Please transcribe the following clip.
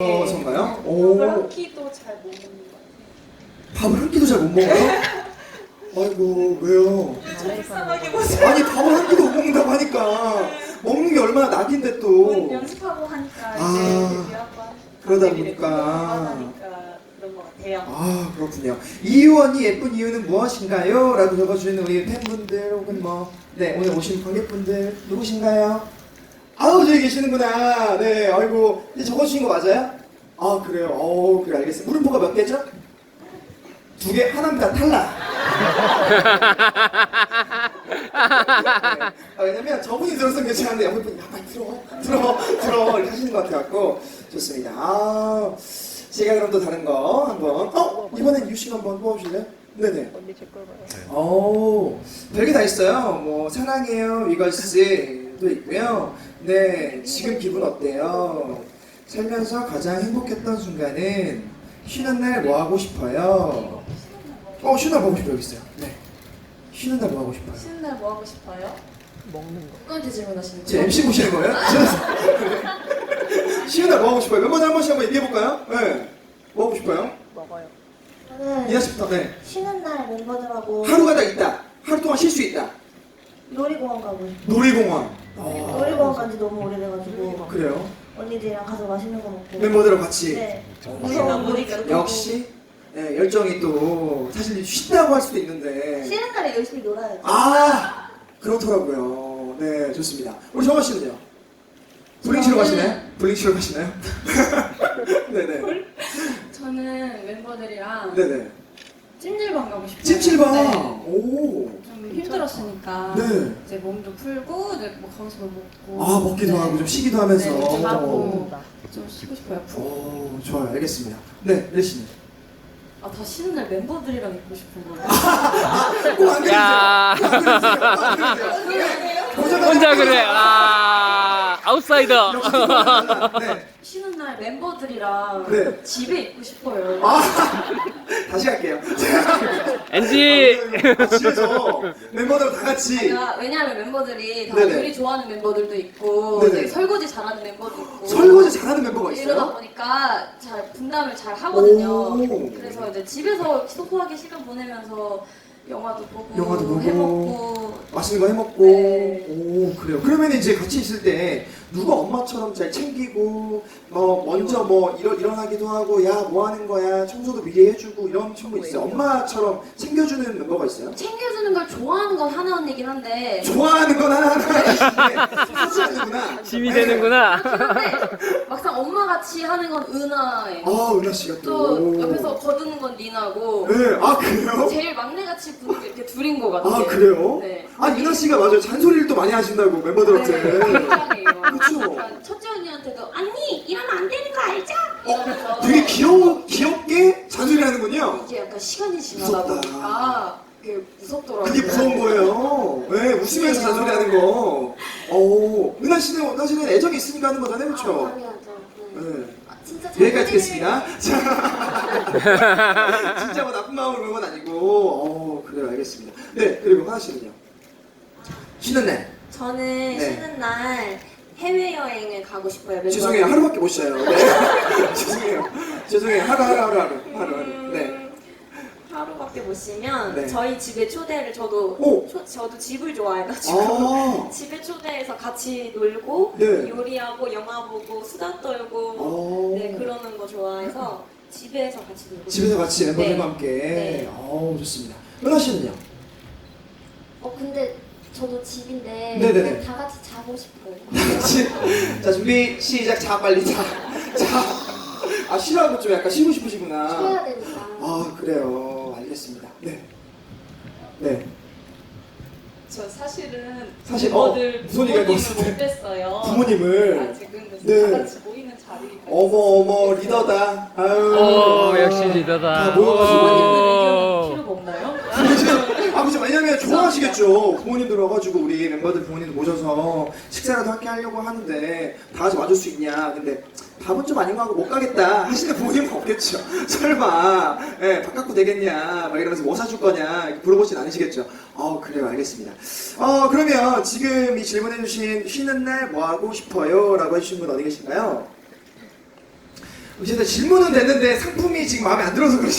어선가요? 밥을 한 오, 끼도 잘 못 먹는 것 같아요. 밥을 한 끼도 잘 못 먹어요? 아이고, 왜요? 보세요. 아니, 밥을 한 끼도 못 먹는다고 하니까 먹는 게 얼마나 낙인데 또. 연습하고 하니까 아, 이제 데뷔하고 하니까 그러다 보니까. 하니까 그런 것 같아요. 아, 그렇군요. 이유원이 예쁜 이유는 무엇인가요? 라고 적어주는 우리 팬분들 혹은 뭐, 네, 오늘 오신 관객분들 누구신가요? 아우, 저기 계시는구나. 네, 아이고, 이제 적어주신 거 맞아요? 아, 그래요. 어, 그래, 알겠습니다. 물음표가 몇 개죠? 두 개, 하나입니다. 탈락. 네. 아, 왜냐면 저분이 들었으면 괜찮은데 옆에 분이 야, 빨리 들어, 들어, 들어 이렇게 하시는 것 같아갖고 좋습니다. 아, 제가 그럼 또 다른 거 한번. 어, 이번엔 유식 한번 뽑아주실래요? 네네. 언니 제걸 봐요. 오, 별게 다 있어요. 뭐 사랑해요, 위걸 스도 있고요. 네, 지금 기분 어때요? 살면서 가장 행복했던 순간은 쉬는 날 뭐 하고 싶어요? 어, 쉬는 날 뭐 하고 싶어요? 여기 있어요. 네. 쉬는 날 뭐 하고 싶어요? 쉬는 날 뭐 하고 싶어요? 먹는 거. 누구한테 질문하시는 제 거예요? MC 보시는 거예요? 쉬는 날 뭐 하고 싶어요? 멤버들 한 번씩 한번 얘기해 볼까요? 네. 뭐 하고 싶어요? 먹어요. 이나 저는 씨부터. 네. 쉬는 날 멤버들하고 하루가 다 있다. 하루 동안 쉴 수 있다. 놀이공원 가고 싶어요. 놀이공원. 간지 너무 오래돼가지고 그래요? 언니들이랑 가서 맛있는 거 먹고 멤버들하고 같이. 네 놀이가 놀이 역시 네, 열정이 또 사실 쉰다고 할 수도 있는데 쉬는 날에 열심히 놀아야죠. 아 그렇더라고요. 네 좋습니다. 우리 정화 씨는요? 블링 치러 저는- 가시나요? 블링 치러 가시나요? 네네. 저는 멤버들이랑 네네. 찜질방 가고 싶어요. 찜질방. 네. 오. 좀 힘들었으니까 네. 이제 몸도 풀고 이제 뭐 거기서 뭐 먹고 아 먹기도 네. 하고 좀 쉬기도 하면서. 네, 좀 하고 먹는다. 좀 쉬고 싶어요. 푹. 오 좋아요. 알겠습니다. 네 레시님. 아, 다 쉬는 날 멤버들이랑 있고 싶은 거예요. 꼭안 그러세요. 야. 꼭안 그러세요. 네. 혼자 그래. 아, 아웃사이더. 역시 그거는, 네. 쉬는 날 멤버들이랑 네. 집에 있고 싶어요. 아 다시 할게요. NG. 집에서 멤버들 다 같이. 제가 왜냐하면 멤버들이 다 네네. 요리 좋아하는 멤버들도 있고 네네. 설거지 잘하는 멤버도 있고 설거지 잘하는 멤버가 이러다 있어요? 보니까 잘 분담을 잘 하거든요. 오. 그래서 이제 집에서 소소하게 시간 보내면서 영화도 보고, 영화도 보고. 해먹고 맛있는 거 해먹고. 네. 오, 그래요. 그러면 이제 같이 있을 때 누가 엄마처럼 잘 챙기고, 뭐, 먼저 뭐, 일어, 일어나기도 하고, 야, 뭐 하는 거야. 청소도 미리 해주고, 이런 친구 있어요. 엄마처럼 챙겨주는 멤버가 있어요? 챙겨주는 걸 좋아하는 건 하나 언니긴 한데 좋아하는 건 하나하나 하지 않는구나. 힘이 되는구나. 근데 막상 엄마 같이 하는 건 은하예요. 아, 은하 씨가 또. 또 옆에서 거두는 건 니나고 네, 아, 그래요? 제일 막내같이 부는 게 이렇게 둘인 것 같아요. 아, 그래요? 네. 아, 윤아 씨가 맞아요. 잔소리를 또 많이 하신다고, 멤버들한테. 네, 굉장해요. 그러니까 첫째 언니한테도 언니 이러면 안 되는 거 알죠? 이러면서 어, 되게 귀여워, 귀엽게 잔소리 하는군요. 이게 약간 시간이 지나다 무섭다. 보니까 그게 무섭더라고요. 그게 무서운 거예요. 네, 웃으면서 잔소리 하는 거. 오, 은하 씨는 사실은 애정이 있으니까 하는 거잖아요, 아, 그렇죠? 당연하죠. 네. 네. 아, 진짜 잘 여기까지 듣겠습니다. 자, 진짜 뭐 나쁜 마음으로 그런 건 아니고, 어, 그래요, 알겠습니다. 네, 그리고 하나 씨는요? 쉬는 날. 저는 네. 쉬는 날 해외 여행을 가고 싶어요. 멤버들. 죄송해요, 하루밖에 못 쉬어요. 네. 죄송해요. 죄송해요, 하루, 하루, 하루, 하루. 하루, 하루. 네. 음, 하루밖에 못 쉬면 네. 저희 집에 초대를 저도 오! 초- 저도 집을 좋아해가지고 아, 집에 초대해서 같이 놀고 네. 요리하고 영화 보고 수다 떨고 오. 네 그러는 거 좋아해서 집에서 같이 놀고 집에서 같이 멤버들과 네. 함께. 네. 어우, 좋습니다. 은하 씨는요? 어 근데 저도 집인데 네네네. 그냥 다 같이 자고 싶어요. 같이. 자, 준비, 시작. 자, 빨리 자. 자. 아, 싫어하고 좀 약간 쉬고 싶으시구나. 쉬어야 되니까. 아 그래요 알겠습니다 네 네. 저 사실은 사실, 어, 할것 부모님을. 못 뺐어요. 부모님을 아직은 그래서 네. 다 같이 모이는 자리. 어머 어머 리더다 아유 오, 역시 리더다. 다 모여가지고. 부모님들 오. 필요가 없나요? 아 그죠 왜냐면 좋아하시겠죠. 부모님들 와가지고 우리 멤버들 부모님들 모셔서 식사라도 함께 하려고 하는데 다 같이 와줄 수 있냐. 근데 밥은 좀 아닌 거 하고 못 가겠다 하시는 부모님은 없겠죠. 설마 예, 밥 갖고 되겠냐. 막 이러면서 뭐 사줄 거냐. 이렇게 물어보진 않으시겠죠. 어 그래요. 알겠습니다. 어 그러면 지금 이 질문해주신 쉬는 날 뭐 하고 싶어요? 라고 해주신 분 어디 계신가요? 어쨌든 질문은 됐는데 상품이 지금 마음에 안 들어서 그러시